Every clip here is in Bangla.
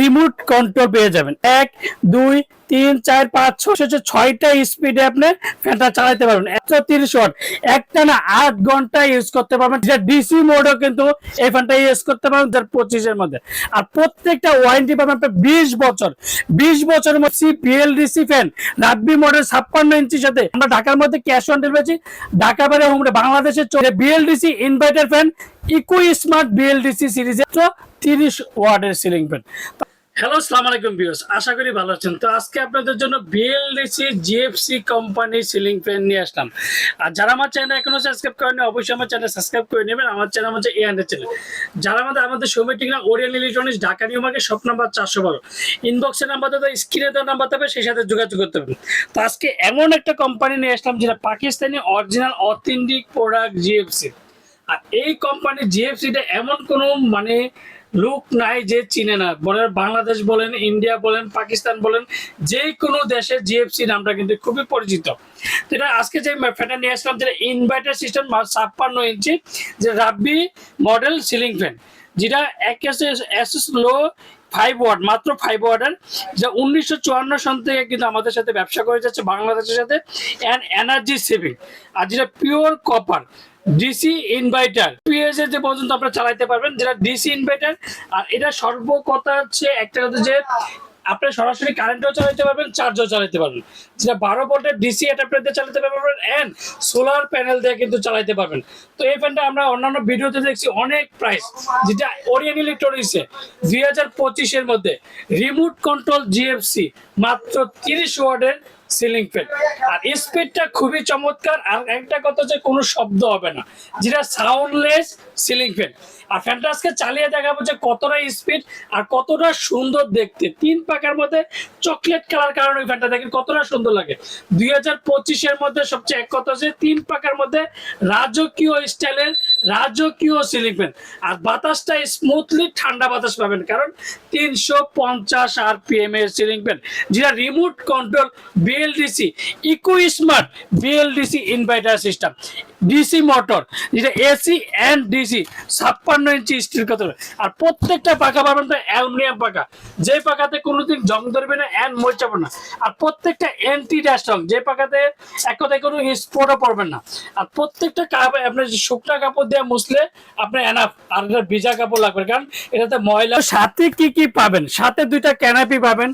রিমোট কন্ট্রোল পেয়ে যাবেন। এক দুই তিন, চার, পাঁচ, ছয় ছয়টা স্পিডে আপনি ফ্যানটা চালাতে পারবেন। একশো তিরিশ ওয়াট একটা না আট ঘণ্টা ইউজ করতে পারবেন। যেটা ডিসি মোডও কিন্তু এই ফ্যানটা ইউজ করতে পারবেন পঁচিশের মধ্যে। আর প্রত্যেকটা ওয়ারেন্টি পাবেন আপনি বিশ বছর। বিশ বছরের মধ্যে বিএলডিসি ফ্যান রাব্বি মডেল ছাপ্পান্ন ইঞ্চির সাথে। আমরা ঢাকার মধ্যে ক্যাশ অন ডেলিভারি ঢাকা বাইরে হোম বাংলাদেশের BLDC inverter fan eco smart BLDC সিরিজের তিরিশ ওয়াটের সিলিং ফ্যান হ্যালো আসসালামু আলাইকুম ভিউয়ার্স আশা করি ভালো আছেন। তো আজকে আপনাদের জন্য বিএলডিসি জিএফসি কোম্পানির সিলিং ফ্যান নিয়ে আসলাম। আর যারা আমার চ্যানেল এখনও সাবস্ক্রাইব করেনি অবশ্যই আমার চ্যানেল সাবস্ক্রাইব করে নেবেন। আমার চ্যানেল হচ্ছে এ হান্ড্রেড চ্যানেল যারা আমাদের আমাদের সৌমিক ঠিকানা Orion electronics Dhaka new market number চারশো বারো। ইনবক্সের নাম্বার দেবে স্ক্রিনে দেওয়ার নাম্বার দেবে সেই সাথে যোগাযোগ করতে হবে তো আজকে এমন একটা কোম্পানি নিয়ে আসলাম যেটা Pakistani original authentic product GFC আর এই কোম্পানি জিএফসিটা এমন কোনো মানে লোক নাই যে চিনে না। বলেন বাংলাদেশ বলেন, ইন্ডিয়া বলেন, পাকিস্তান বলেন, যে কোনো দেশের জিএফসি নামটা কিন্তু খুবই পরিচিত। যেটা আজকে যে ফ্যানটা নিয়ে আসলাম, যেটা ইনভার্টার সিস্টেম ছাপ্পান্ন ইঞ্চি, যে রাব্বি মডেল সিলিং ফ্যান যেটা এক এসএস লো ফাইভ ওয়ার্ড মাত্র ফাইভ ওয়ার্ডের যা উনিশশো চুয়ান্ন সন থেকে কিন্তু আমাদের সাথে ব্যবসা করে যাচ্ছে, বাংলাদেশের সাথে অ্যান্ড এনার্জি সেভিং আর যেটা pure copper DC inverter PS যে পর্যন্ত আপনারা চালাইতে পারবেন, যেটা ডিসি ইনভার্টার আর এটা সর্বকথা হচ্ছে একটা কথা যে আপনি সরাসরি কারেন্টও চালাতে পারবেন চার্জও চালাতে পারবেন। যেটা বারো ভোল্টের ডিসি অ্যাডাপ্টার দিয়ে চালাতে পারবেন অ্যান্ড সোলার প্যানেল দিয়ে কিন্তু চালাতে পারবেন। তো এই ফ্যানটা আমরা অন্যান্য ভিডিওতে দেখছি অনেক প্রাইস যেটা ওরিয়েন ইলেকট্রনিক্সে দুই হাজার পঁচিশের মধ্যে। রিমোট কন্ট্রোল জিএফসি মাত্র তিরিশ ওয়ার্ডের সিলিং ফ্যান আর স্পিডটা খুবই চমৎকার, আর একটা কথা যে কোনো শব্দ হবে না। যেটা সাউন্ডলেস সিলিং ফ্যান আর ফ্যানটা আজকে চালিয়ে দেখাবো যে কতটা স্পিড আর কতটা সুন্দর দেখতে। তিন পাকার মধ্যে চকলেট কালার কারণে ওই ফ্যানটা দেখেন কতটা সুন্দর লাগে। দুই হাজার পঁচিশের মধ্যে সবচেয়ে এক কথা হচ্ছে তিন পাকার মধ্যে রাজকীয় স্টাইলের রাজকীয় সিলিং ফ্যান আর বাতাসটা স্মুথলি ঠান্ডা বাতাস পাবেন, কারণ তিনশো পঞ্চাশ আর পি এম এর সিলিং ফ্যান যেটা remote control BLDC eco smart BLDC inverter system DC motor যেটা এসি অ্যান্ড ডিসি ছাপ্পান্ন ইঞ্চি স্টিল কত আর প্রত্যেকটা পাকা পাবেন তো অ্যালুমিনিয়াম পাকা যে পাকাতে কোনোদিন জং ধরবে না অ্যান্ড মরচাবে না। আর প্রত্যেকটা অ্যান্টি ড্যাস্টং যে পাকাতে এক কথায় কোনো স্পোর্টও পড়বেন না। আর প্রত্যেকটা আপনার শুকনা কাপড় দিয়ে মুছলে আপনার এনাফ আর ভিজা কাপড় লাগবে, কারণ এটাতে ময়লা সাথে কি কি পাবেন? সাথে দুইটা ক্যানাপি পাবেন।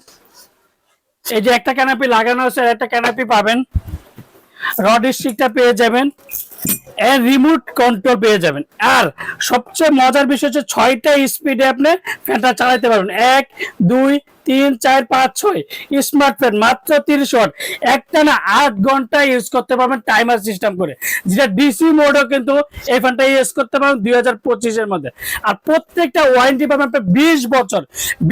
এই যে একটা ক্যানাপি লাগানো আছে একটা ক্যানাপি পাবেন। রড স্টিকটা পেয়ে যাবেন। এর রিমোট কন্ট্রোল পেয়ে যাবেন। আর সবচেয়ে মজার বিষয় হচ্ছে ছয়টা স্পিডে আপনি ফ্যানটা চালাইতে পারবেন। এক, দুই তিন, চার, পাঁচ, ছয়। স্মার্ট ফ্যান মাত্র তিরিশ ওয়াট। একটা না আট ঘণ্টা ইউজ করতে পারবেন টাইমার সিস্টেম করে। যেটা ডিসি মোডও কিন্তু এই ফ্যানটা ইউজ করতে পারবেন দুই হাজার পঁচিশের মধ্যে। আর প্রত্যেকটা ওয়ারেন্টি পাবেন আপনি বিশ বছর।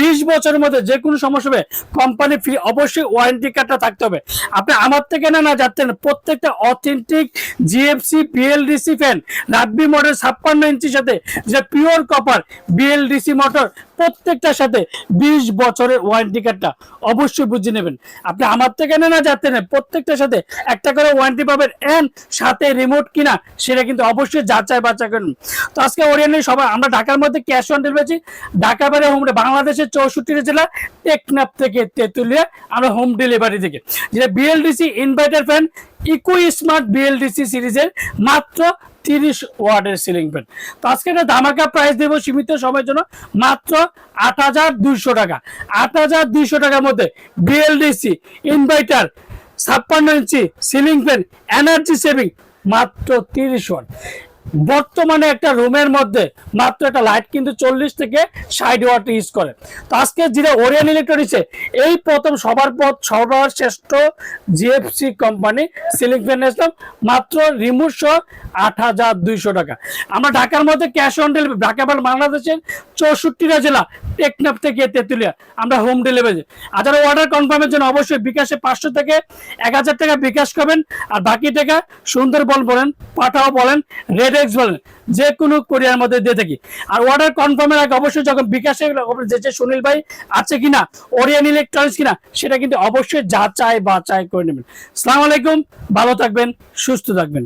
বিশ বছরের মধ্যে যে কোনো সমস্যা হবে কোম্পানি ফ্রি অবশ্যই ওয়ারেন্টি কার্ডটা থাকতে হবে। আপনি আমার থেকে না না, যাচ্ছেন প্রত্যেকটা authentic GFC BLDC fan Rabbi model ছাপ্পান্ন ইঞ্চির সাথে, যেটা পিওর কপার বিএলডিসি মোটর প্রত্যেকটার সাথে বিশ বছরের ওয়ারেন্টি কার্ডটা অবশ্যই বুঝে নেবেন। আপনি আমার থেকে না না যাতে না প্রত্যেকটার সাথে একটা করে ওয়ারেন্টি পাবেন এন্ড সাথে রিমোট কিনা সেটা কিন্তু অবশ্যই যাচাই বাচ্চা করুন। তো আজকে ওরিয়েন্টের সবাই, আমরা ঢাকার মধ্যে ক্যাশ অন ডেলিভারি ঢাকা বাইরে হোম বাংলাদেশের চৌষট্টিটা জেলা, টেকনাফ থেকে তেঁতুলিয়া, আমরা হোম ডেলিভারি থেকে। যেটা BLDC inverter fan eco smart BLDC সিরিজের মাত্র তিরিশ ওয়ার্ডের সিলিং ফ্যান। তো আজকে একটা ধামাকা প্রাইস দেবো সীমিত সময়ের জন্য, মাত্র আট হাজার দুইশো টাকা। আট হাজার দুইশো টাকার মধ্যে বিএলডিসি ইনভার্টার ছাপ্পান্ন inch ceiling fan energy saving মাত্র তিরিশ ওয়াট বর্তমানে একটা রুমের মধ্যে মাত্র একটা লাইট কিন্তু চল্লিশ থেকে ষাট ওয়াট ইউজ করে। তো আজকে যেটা ওরিয়ান ইলেকট্রনিক্সে এই প্রথম সবার পর সবার শ্রেষ্ঠ জিএফসি কোম্পানি সিলিং ফ্যান আসলাম মাত্র সহ আট হাজার দুইশো টাকা। আমরা ঢাকার মধ্যে ক্যাশ অন ডেলিভারি ঢাকা বা বাংলাদেশের চৌষট্টিটা জেলা, টেকনাফ থেকে তেঁতুলিয়া, আমরা হোম ডেলিভারি আর যারা অর্ডার কনফার্মের জন্য অবশ্যই বিকাশে পাঁচশো থেকে এক হাজার টাকা বিকাশ করবেন। আর বাকি টাকা সুন্দরবন বলেন, পাঠাও বলেন রেড এক্স বলেন যে কোনো কোরিয়ার মধ্যে দিয়ে থাকি। আর অর্ডার কনফার্মের আগে অবশ্যই যখন বিকাশে যে সুনীল ভাই আছে কিনা ওরিয়ান ইলেকট্রনিক্স কিনা, সেটা কিন্তু অবশ্যই যা চায় বা চায় করে নেবেন। সালাম আলাইকুম, ভালো থাকবেন, সুস্থ থাকবেন।